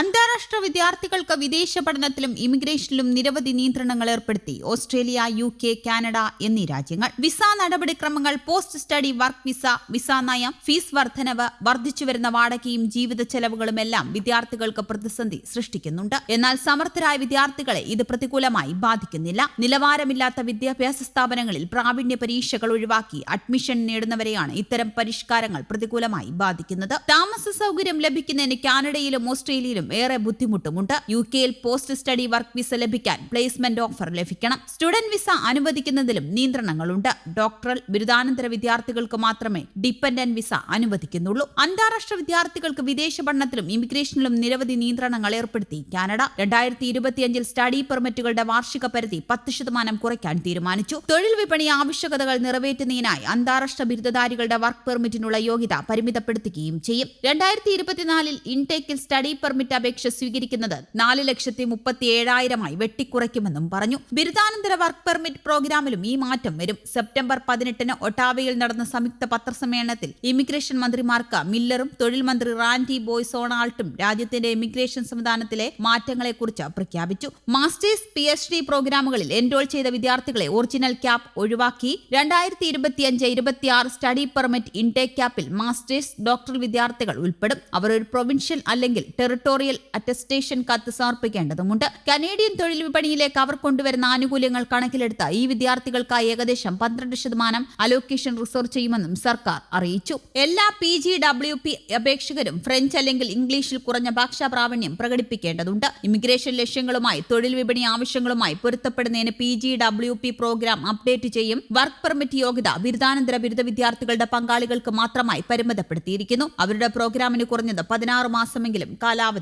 അന്താരാഷ്ട്ര വിദ്യാർത്ഥികൾക്ക് വിദേശ പഠനത്തിലും ഇമിഗ്രേഷനിലും നിരവധി നിയന്ത്രണങ്ങൾ ഏർപ്പെടുത്തി. ഓസ്ട്രേലിയ യു കെ കാനഡ എന്നീ രാജ്യങ്ങൾ. വിസ നടപടിക്രമങ്ങൾ post study work visa visa നയം ഫീസ് വർധനവ് വർദ്ധിച്ചുവരുന്ന വാടകയും ജീവിത ചെലവുകളും എല്ലാം വിദ്യാർത്ഥികൾക്ക് പ്രതിസന്ധി സൃഷ്ടിക്കുന്നുണ്ട്. എന്നാൽ സമർത്ഥരായ വിദ്യാർത്ഥികളെ ഇത് പ്രതികൂലമായി ബാധിക്കുന്നില്ല. നിലവാരമില്ലാത്ത വിദ്യാഭ്യാസ സ്ഥാപനങ്ങളിൽ പ്രാവീണ്യ പരീക്ഷകൾ ഒഴിവാക്കി അഡ്മിഷൻ നേടുന്നവരെയാണ് ഇത്തരം പരിഷ്കാരങ്ങൾ പ്രതികൂലമായി ബാധിക്കുന്നത്. താമസ സൗകര്യം ലഭിക്കുന്നതിന് കാനഡയിലും ഓസ്ട്രേലിയയിലും ഏറെ ബുദ്ധിമുട്ടുമുണ്ട് യു കെയിൽ പോസ്റ്റ് സ്റ്റഡി വർക്ക് വിസ ലഭിക്കാൻ പ്ലേസ്മെന്റ് ഓഫർ ലഭിക്കണം. സ്റ്റുഡന്റ് വിസ അനുവദിക്കുന്നതിലും നിയന്ത്രണങ്ങളുണ്ട്. ഡോക്ടറൽ ബിരുദാനന്തര വിദ്യാർത്ഥികൾക്ക് മാത്രമേ ഡിപ്പെൻഡന്റ് വിസ അനുവദിക്കുന്നുള്ളൂ. അന്താരാഷ്ട്ര വിദ്യാർത്ഥികൾക്ക് വിദേശ പഠനത്തിലും ഇമിഗ്രേഷനിലും നിരവധി നിയന്ത്രണങ്ങൾ ഏർപ്പെടുത്തി. കാനഡ രണ്ടായിരത്തി ഇരുപത്തിയഞ്ചിൽ സ്റ്റഡി പെർമിറ്റുകളുടെ വാർഷിക പരിധി പത്ത് ശതമാനം കുറയ്ക്കാൻ തീരുമാനിച്ചു. തൊഴിൽ വിപണി ആവശ്യകതകൾ നിറവേറ്റുന്നതിനായി അന്താരാഷ്ട്ര ബിരുദധാരികളുടെ വർക്ക് പെർമിറ്റിനുള്ള യോഗ്യത പരിമിതപ്പെടുത്തുകയും ചെയ്യും. രണ്ടായിരത്തി ഇരുപത്തിനാലിൽ ഇൻടേക്കിൽ സ്റ്റഡി പെർമിറ്റ് അപേക്ഷ സ്വീകരിക്കുന്നത് നാല് ലക്ഷത്തി മുപ്പത്തി ഏഴായിരമായി വെട്ടിക്കുറയ്ക്കുമെന്നും പറഞ്ഞു. ബിരുദാനന്തര വർക്ക് പെർമിറ്റ് പ്രോഗ്രാമിലും ഈ മാറ്റം വരും. സെപ്റ്റംബർ പതിനെട്ടിന് ഒട്ടാവയിൽ നടന്ന സംയുക്ത പത്രസമ്മേളനത്തിൽ ഇമിഗ്രേഷൻ മന്ത്രിമാർക്ക് മില്ലറും തൊഴിൽ മന്ത്രി റാൻഡി ബോയ്സോണാൾട്ടും രാജ്യത്തിന്റെ ഇമിഗ്രേഷൻ സംവിധാനത്തിലെ മാറ്റങ്ങളെക്കുറിച്ച് പ്രഖ്യാപിച്ചു. മാസ്റ്റേഴ്സ് പി എച്ച് ഡി പ്രോഗ്രാമുകളിൽ എൻറോൾ ചെയ്ത വിദ്യാർത്ഥികളെ ഒറിജിനൽ ക്യാപ് ഒഴിവാക്കി. രണ്ടായിരത്തി ഇരുപത്തിയഞ്ച് ഇരുപത്തിയാറ് സ്റ്റഡി പെർമിറ്റ് ഇൻടേക്ക് ക്യാപ്പിൽ മാസ്റ്റേഴ്സ് ഡോക്ടർ വിദ്യാർത്ഥികൾ ഉൾപ്പെടും. അവർ ഒരു പ്രൊവിൻഷ്യൽ അല്ലെങ്കിൽ ടെറിട്ടോറിയൽ അറ്റസ്റ്റേഷൻ കത്ത് സമർപ്പിക്കേണ്ടതുണ്ട് കനേഡിയൻ തൊഴിൽ വിപണിയിലേക്ക് അവർ കൊണ്ടുവരുന്ന ആനുകൂല്യങ്ങൾ കണക്കിലെടുത്ത് ഈ വിദ്യാർത്ഥികൾക്കായി ഏകദേശം പന്ത്രണ്ട് ശതമാനം അലോക്കേഷൻ റിസർവ് ചെയ്യുമെന്നും സർക്കാർ അറിയിച്ചു. എല്ലാ പി ജി ഡബ്ല്യു പി അപേക്ഷകരും ഫ്രഞ്ച് അല്ലെങ്കിൽ ഇംഗ്ലീഷിൽ കുറഞ്ഞ ഭാഷാ പ്രാവീണ്യം പ്രകടിപ്പിക്കേണ്ടതുണ്ട്. ഇമിഗ്രേഷൻ ലക്ഷ്യങ്ങളുമായി തൊഴിൽ വിപണി ആവശ്യങ്ങളുമായി പൊരുത്തപ്പെടുന്നതിന് P G W P program update ചെയ്യും. വർക്ക് പെർമിറ്റ് യോഗ്യത ബിരുദാനന്തര ബിരുദ വിദ്യാർത്ഥികളുടെ പങ്കാളികൾക്ക് മാത്രമായി പരിമിതപ്പെടുത്തിയിരിക്കുന്നു. അവരുടെ പ്രോഗ്രാമിന് കുറഞ്ഞത് പതിനാറ് മാസമെങ്കിലും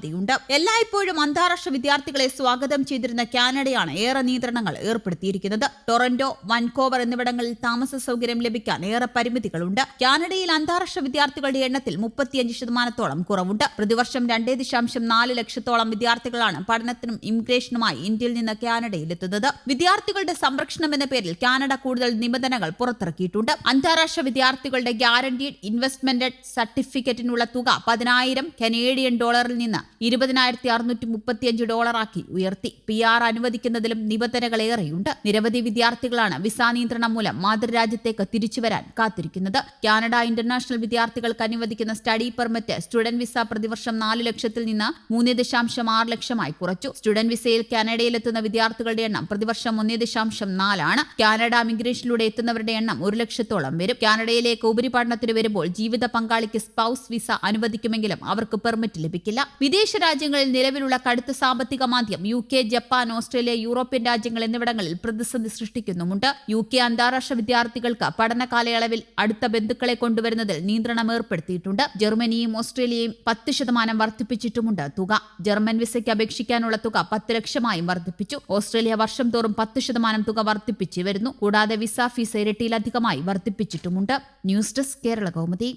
കാലാവധിയുണ്ട് എല്ലായ്പ്പോഴും അന്താരാഷ്ട്ര വിദ്യാർത്ഥികളെ സ്വാഗതം ചെയ്തിരുന്ന കാനഡയാണ് ഏറെ നിയന്ത്രണങ്ങൾ ഏർപ്പെടുത്തിയിരിക്കുന്നത്. ടൊറന്റോ വൻകോവർ എന്നിവിടങ്ങളിൽ താമസ സൗകര്യം ലഭിക്കാൻ ഏറെ പരിമിതികളുണ്ട്. കാനഡയിൽ അന്താരാഷ്ട്ര വിദ്യാർത്ഥികളുടെ എണ്ണത്തിൽ മുപ്പത്തിയഞ്ച് ശതമാനത്തോളം കുറവുണ്ട്. പ്രതിവർഷം രണ്ടേ ദശാംശം നാല് ലക്ഷത്തോളം വിദ്യാർത്ഥികളാണ് പഠനത്തിനും ഇമിഗ്രേഷനുമായി ഇന്ത്യയിൽ നിന്ന് കാനഡയിലെത്തുന്നത്. വിദ്യാർത്ഥികളുടെ സംരക്ഷണം എന്ന പേരിൽ കാനഡ കൂടുതൽ നിബന്ധനകൾ പുറത്തിറക്കിയിട്ടുണ്ട്. അന്താരാഷ്ട്ര വിദ്യാർത്ഥികളുടെ ഗ്യാരണ്ടീഡ് ഇൻവെസ്റ്റ്മെന്റ് സർട്ടിഫിക്കറ്റിനുള്ള തുക പതിനായിരം കനേഡിയൻ ഡോളറിൽ നിന്ന് ഇരുപതിനായിരത്തി അറുന്നൂറ്റി മുപ്പത്തിയഞ്ച് ഡോളറാക്കി ഉയർത്തി. പി ആർ അനുവദിക്കുന്നതിലും നിബന്ധനകൾ ഏറെയുണ്ട് നിരവധി വിദ്യാർത്ഥികളാണ് വിസ നിയന്ത്രണം മൂലം മാതൃരാജ്യത്തേക്ക് തിരിച്ചുവരാൻ കാത്തിരിക്കുന്നത്. കാനഡ ഇന്റർനാഷണൽ വിദ്യാർത്ഥികൾക്ക് അനുവദിക്കുന്ന സ്റ്റഡി പെർമിറ്റ് സ്റ്റുഡന്റ് വിസ പ്രതിവർഷം നാല് ലക്ഷത്തിൽ നിന്ന് മൂന്ന് ദശാംശം ആറ് ലക്ഷമായി കുറച്ചു. സ്റ്റുഡന്റ് വിസയിൽ കാനഡയിലെത്തുന്ന വിദ്യാർത്ഥികളുടെ എണ്ണം പ്രതിവർഷം ഒന്നേ ദശാംശം നാലാണ്. കാനഡ മിഗ്രേഷനിലൂടെ എത്തുന്നവരുടെ എണ്ണം ഒരു ലക്ഷത്തോളം വരും. കാനഡയിലേക്ക് ഉപരിപഠനത്തിന് വരുമ്പോൾ ജീവിത പങ്കാളിക്ക് സ്പൗസ് വിസ അനുവദിക്കുമെങ്കിലും അവർക്ക് പെർമിറ്റ് ലഭിക്കില്ല. വിദേശ രാജ്യങ്ങളിൽ നിലവിലുള്ള കടുത്ത സാമ്പത്തിക മാന്ദ്യം U K Japan Australia European രാജ്യങ്ങൾ എന്നിവിടങ്ങളിൽ പ്രതിസന്ധി സൃഷ്ടിക്കുന്നുമുണ്ട്. യു കെ അന്താരാഷ്ട്ര വിദ്യാർത്ഥികൾക്ക് പഠന കാലയളവിൽ അടുത്ത ബന്ധുക്കളെ കൊണ്ടുവരുന്നതിൽ നിയന്ത്രണം ഏർപ്പെടുത്തിയിട്ടുണ്ട്. ജർമ്മനിയും ഓസ്ട്രേലിയയും പത്ത് ശതമാനം വർദ്ധിപ്പിച്ചിട്ടുമുണ്ട് തുക. ജർമ്മൻ വിസയ്ക്ക് അപേക്ഷിക്കാനുള്ള തുക പത്ത് ലക്ഷമായും വർദ്ധിപ്പിച്ചു. ഓസ്ട്രേലിയ വർഷം തോറും പത്ത് ശതമാനം തുക വർദ്ധിപ്പിച്ചു വരുന്നു. കൂടാതെ വിസ ഫീസ് ഇരട്ടിയിലധികമായി വർദ്ധിപ്പിച്ചിട്ടുമുണ്ട്. News desk Kerala Kaumudi.